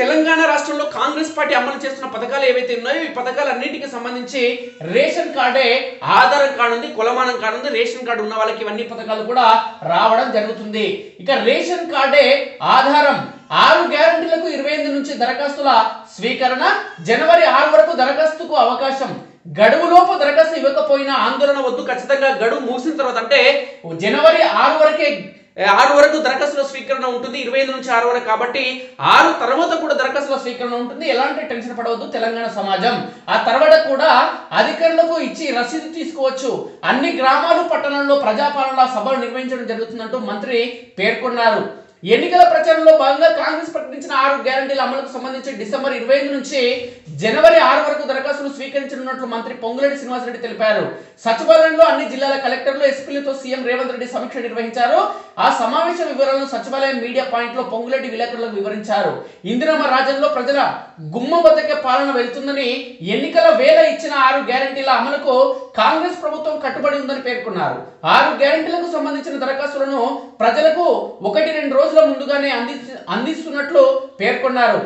తెలంగాణ రాష్ట్రంలో కాంగ్రెస్ పార్టీ అమలు చేస్తున్న పథకాలు ఏవైతే ఉన్నాయో ఈ పథకాలన్నింటికి సంబంధించి రేషన్ కార్డే ఆధార్ కార్డు ఉంది కులమానం కార్డు ఉంది రేషన్ కార్డు ఉన్న వాళ్ళకి ఇవన్నీ పథకాలు కూడా రావడం జరుగుతుంది. ఇక రేషన్ కార్డే ఆధారం ఆరు గ్యారంటీలకు ఇరవై ఎనిమిది నుంచి దరఖాస్తుల స్వీకరణ జనవరి ఆరు వరకు దరఖాస్తుకు అవకాశం. గడువులోపు దరఖాస్తు ఇవ్వకపోయినా ఆందోళన వద్దు ఖచ్చితంగా గడువు ముగిసిన తర్వాత అంటే జనవరి ఆరు వరకే ఆరు వరకు దరఖాస్తుల స్వీకరణ ఉంటుంది ఇరవై ఐదు నుంచి ఆరు వరకు. కాబట్టి ఆరు తర్వాత కూడా దరఖాస్తుల స్వీకరణ ఉంటుంది. ఎలాంటి టెన్షన్ పడవద్దు తెలంగాణ సమాజం. ఆ తర్వాత కూడా అధికారులకు ఇచ్చి రసీదు తీసుకోవచ్చు. అన్ని గ్రామాలు పట్టణాల్లో ప్రజాపాలన సభలు నిర్వహించడం జరుగుతుందంటూ మంత్రి పేర్కొన్నారు. ఎన్నికల ప్రచారంలో భాగంగా కాంగ్రెస్ ప్రకటించిన ఆరు గ్యారంటీల అమలుకు సంబంధించి డిసెంబర్ ఇరవై ఐదు నుంచి జనవరి ఆరు వరకు దరఖాస్తులు స్వీకరించనున్నట్లు మంత్రి పొంగులేటి శ్రీనివాసరెడ్డి తెలిపారు. సచివాలయంలో అన్ని జిల్లాల కలెక్టర్లు ఎస్పీలతో సీఎం రేవంత్ రెడ్డి సమీక్ష నిర్వహించారు. ఆ సమావేశ వివరాలను సచివాలయం మీడియా పాయింట్లో పొంగులేటి విలేకరులకు వివరించారు. ఇందిరమ్మ రాజ్యంలో ప్రజల గుమ్మ వద్దకే పాలన వెళ్తుందని ఎన్నికల వేళ ఇచ్చిన ఆరు గ్యారంటీల అమలుకు కాంగ్రెస్ ప్రభుత్వం కట్టుబడి ఉందని పేర్కొన్నారు. ఆరు గ్యారంటీలకు సంబంధించిన దరఖాస్తులను ప్రజలకు ఒకటి రెండు రోజుల ముందుగానే అంది అందిస్తున్నట్లు పేర్కొన్నారు.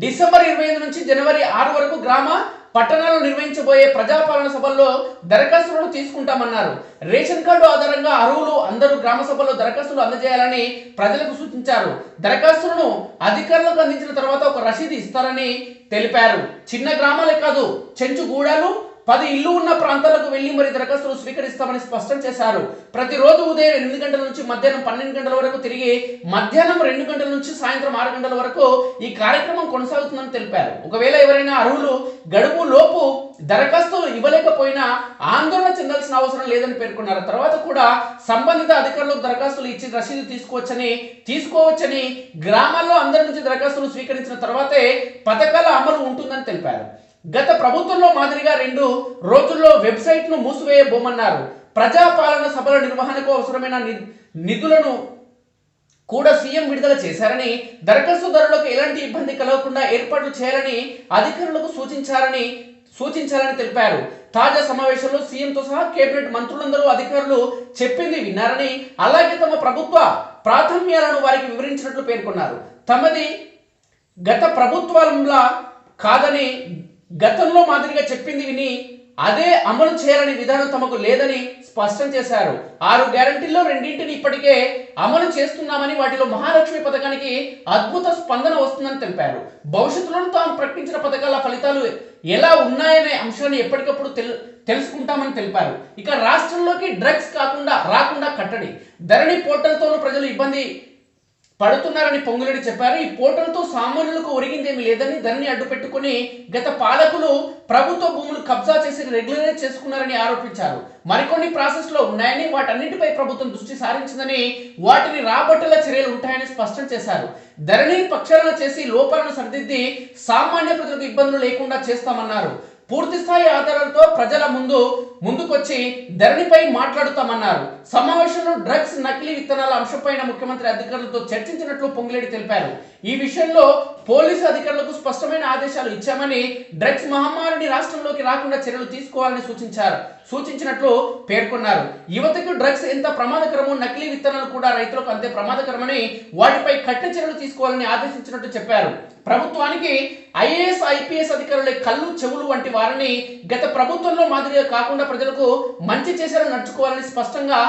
డిసెంబర్ ఇరవై ఐదు నుంచి జనవరి ఆరు వరకు గ్రామ పట్టణాల్లో నిర్వహించబోయే ప్రజాపాలన సభల్లో దరఖాస్తులను తీసుకుంటామన్నారు. రేషన్ కార్డు ఆధారంగా అర్హులు అందరూ గ్రామ సభల్లో దరఖాస్తులు అందజేయాలని ప్రజలకు సూచించారు. దరఖాస్తులను అధికారులకు అందించిన తర్వాత ఒక రసీదు ఇస్తారని తెలిపారు. చిన్న గ్రామాలే కాదు చెంచు గూడాలు పది ఇల్లు ఉన్న ప్రాంతాలకు వెళ్ళి మరి దరఖాస్తులు స్వీకరిస్తామని స్పష్టం చేశారు. ప్రతిరోజు ఉదయం ఎనిమిది గంటల నుంచి మధ్యాహ్నం పన్నెండు గంటల వరకు తిరిగి మధ్యాహ్నం రెండు గంటల నుంచి సాయంత్రం ఆరు గంటల వరకు ఈ కార్యక్రమం కొనసాగుతుందని తెలిపారు. ఒకవేళ ఎవరైనా అర్హులు గడువు లోపు దరఖాస్తులు ఇవ్వలేకపోయినా ఆందోళన చెందాల్సిన అవసరం లేదని పేర్కొన్నారు. తర్వాత కూడా సంబంధిత అధికారులకు దరఖాస్తులు ఇచ్చి రసీదు తీసుకోవచ్చని తీసుకోవచ్చని గ్రామాల్లో అందరి నుంచి దరఖాస్తులు స్వీకరించిన తర్వాతే పథకాల అమలు ఉంటుందని తెలిపారు. గత ప్రభుత్వంలో మాదిరిగా రెండు రోజుల్లో వెబ్సైట్ను మూసివేయబోమన్నారు. ప్రజాపాలన సభల నిర్వహణకు అవసరమైన ని- నిధులను కూడా సీఎం విడుదల చేశారని దరఖాస్తుదారులకు ఎలాంటి ఇబ్బంది కలగకుండా ఏర్పాట్లు చేయాలని అధికారులకు సూచించారని సూచించాలని తెలిపారు. తాజా సమావేశంలో సీఎంతో సహా కేబినెట్ మంత్రులందరూ అధికారులు చెప్పింది విన్నారని అలాగే తమ ప్రభుత్వ ప్రాథమ్యాలను వారికి వివరించినట్లు పేర్కొన్నారు. తమది గత ప్రభుత్వంలా కాదని గతంలో మాదిరిగా చెప్పింది విని అదే అమలు చేయాలని విధానం తమకు లేదని స్పష్టం చేశారు. ఆరు గ్యారంటీల్లో రెండింటిని ఇప్పటికే అమలు చేస్తున్నామని వాటిలో మహాలక్ష్మి పథకానికి అద్భుత స్పందన వస్తుందని తెలిపారు. భవిష్యత్తులో తాము ప్రకటించిన పథకాల ఫలితాలు ఎలా ఉన్నాయనే అంశాన్ని ఎప్పటికప్పుడు తెలు తెలుసుకుంటామని తెలిపారు. ఇక రాష్ట్రంలోకి డ్రగ్స్ కాకుండా రాకుండా కట్టడి. ధరణి పోర్టల్తోనూ ప్రజలు ఇబ్బంది పడుతున్నారని పొంగులేడి చెప్పారు. ఈ పోటలతో సామాన్యులకు ఒరిగిందేమి లేదని ధరని అడ్డు పెట్టుకుని గత పాలకులు ప్రభుత్వ భూములు కబ్జా చేసి రెగ్యులరైజ్ చేసుకున్నారని ఆరోపించారు. మరికొన్ని ప్రాసెస్లో ఉన్నాయని వాటన్నిటిపై ప్రభుత్వం దృష్టి సారించిందని వాటిని రాబట్టల చర్యలు ఉంటాయని స్పష్టం చేశారు. ధరణి పక్షాలను చేసి లోపాలను సరిదిద్ది సామాన్య ప్రజలకు ఇబ్బందులు లేకుండా చేస్తామన్నారు. పూర్తి స్థాయి ఆధారాలతో ప్రజల ముందు ముందుకొచ్చి ధరణిపై మాట్లాడుతామన్నారు. సమావేశంలో డ్రగ్స్ నకిలీ విత్తనాల అంశంపైన ముఖ్యమంత్రి అధికారులతో చర్చించినట్లు పొంగులేడి తెలిపారు. ఈ విషయంలో పోలీసు అధికారులకు స్పష్టమైన ఆదేశాలు ఇచ్చామని డ్రగ్స్ మహమ్మారిని రాష్ట్రంలోకి రాకుండా చర్యలు తీసుకోవాలని సూచించారు. సూచించినట్లు పేర్కొన్నారు. యువతకు డ్రగ్స్ ఎంత ప్రమాదకరమో నకిలీ విత్తనాలు కూడా రైతులకు అంతే ప్రమాదకరమని వాటిపై కఠిన చర్యలు తీసుకోవాలని ఆదేశించినట్టు చెప్పారు. ప్రభుత్వానికి ఐఏఎస్ ఐపీఎస్ అధికారుల కళ్ళు చెవులు వంటి వారిని గత ప్రభుత్వంలో మాదిరిగా కాకుండా ప్రజలకు మంచి చేసేలా నడుచుకోవాలని స్పష్టంగా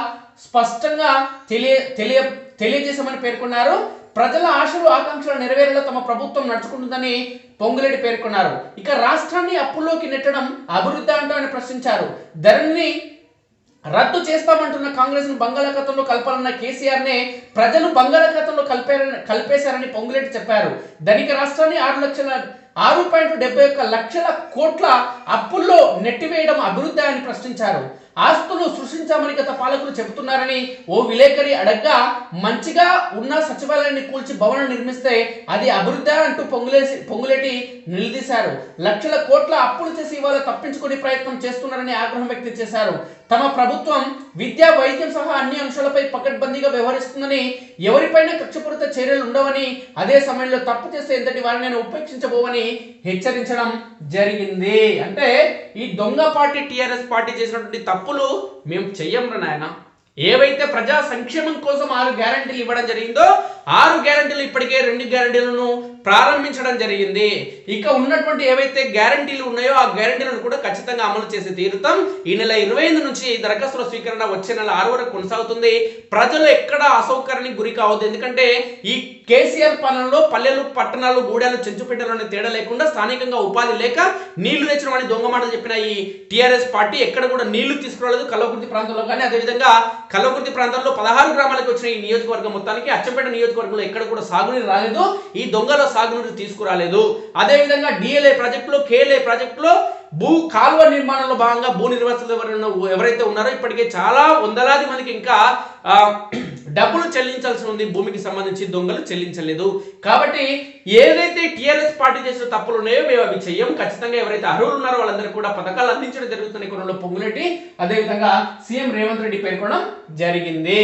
స్పష్టంగా తెలియ తెలియ తెలియజేశామని పేర్కొన్నారు. ప్రజల ఆశలు ఆకాంక్షలు నెరవేరేలా తమ ప్రభుత్వం నడుచుకుంటుందని పొంగులేడి పేర్కొన్నారు. ఇక రాష్ట్రాన్ని అప్పుల్లోకి నెట్టడం అభివృద్ధి అంటామని ప్రశ్నించారు. ధరణిని రద్దు చేస్తామంటున్న కాంగ్రెస్ను బంగాళాఖాతంలో కలపాలన్న కేసీఆర్ నే ప్రజలు బంగాళాఖాతంలో కలిపారని కలిపేశారని పొంగులేటి చెప్పారు. ధనిక రాష్ట్రాన్ని ఆరు లక్షల ఆరు పాయింట్ డెబ్బై ఒక్క లక్షల కోట్ల అప్పుల్లో నెట్టివేయడం అభివృద్ధి అని ప్రశ్నించారు. ఆస్తులు సృష్టించామని గత పాలకులు చెబుతున్నారని ఓ విలేకరి అడగ్గా మంచిగా ఉన్న సచివాలయాన్ని కూల్చి భవనం నిర్మిస్తే అది అభివృద్ధి అంటూ పొంగులేసి పొంగులేటి నిలదీశారు. లక్షల కోట్ల అప్పులు చేసి ఇవాళ తప్పించుకునే ప్రయత్నం చేస్తున్నారని ఆగ్రహం వ్యక్తం చేశారు. తమ ప్రభుత్వం విద్య వైద్యం సహా అన్ని అంశాలపై పకడ్బందీగా వ్యవహరిస్తుందని ఎవరిపైన కక్షపూరిత చర్యలు ఉండవని అదే సమయంలో తప్పు చేస్తే ఎంతటి వారిని ఉపేక్షించబోవని హెచ్చరించడం జరిగింది. అంటే ఈ దొంగ పార్టీ టిఆర్ఎస్ పార్టీ చేసినటువంటి తప్పులు మేము చెయ్యం నాయన. ఏవైతే ప్రజా సంక్షేమం కోసం ఆరు గ్యారంటీలు ఇవ్వడం జరిగిందో ఆరు గ్యారంటీలు ఇప్పటికే రెండు గ్యారంటీలను ప్రారంభించడం జరిగింది. ఇక ఉన్నటువంటి ఏవైతే గ్యారంటీలు ఉన్నాయో ఆ గ్యారంటీలను కూడా ఖచ్చితంగా అమలు చేసి తీరుతాం. ఈ నెల ఇరవై ఐదు నుంచి దరఖాస్తుల స్వీకరణ వచ్చే నెల ఆరు వరకు కొనసాగుతుంది. ప్రజలు ఎక్కడ అసౌకర్యానికి గురి కావద్దు. ఎందుకంటే ఈ కేసీఆర్ పాలనలో పల్లెలు పట్టణాలు గూడాలు చెంచుపెట్టలు తేడా లేకుండా స్థానికంగా ఉపాధి లేక నీళ్ళు తెచ్చడం అని దొంగ మాటలు చెప్పిన ఈ టీఆర్ఎస్ పార్టీ ఎక్కడ కూడా నీళ్ళు తీసుకురాలేదు. కల్లకుర్తి ప్రాంతంలో కానీ అదేవిధంగా కల్లకుర్తి ప్రాంతంలో పదహారు గ్రామాలకు వచ్చిన ఈ నియోజకవర్గం మొత్తానికి అచ్చంపేట నియోజకవర్గంలో ఎక్కడ కూడా సాగునీరు రాలేదు. ఈ దొంగల సాగునీరు తీసుకురాలేదు. అదేవిధంగా డిఎల్ఏ ప్రాజెక్టులో కేఎల్ఏ ప్రాజెక్టులో భూ కాలువ నిర్మాణంలో భాగంగా భూ నిర్వాసితులు ఎవరైనా ఎవరైతే ఉన్నారో ఇప్పటికే చాలా వందలాది మందికి ఇంకా డబ్బులు చెల్లించాల్సి ఉంది భూమికి సంబంధించి దొంగలు చెల్లించలేదు. కాబట్టి ఏదైతే టీఆర్ఎస్ పార్టీ చేసిన తప్పులు ఉన్నాయో మేము అవి చెయ్యం. ఖచ్చితంగా ఎవరైతే అర్హులు ఉన్నారో వాళ్ళందరికీ కూడా పథకాలు అందించడం జరుగుతున్న కొనలో పొంగులెట్టి అదేవిధంగా సీఎం రేవంత్ రెడ్డి పేర్కొనడం జరిగింది.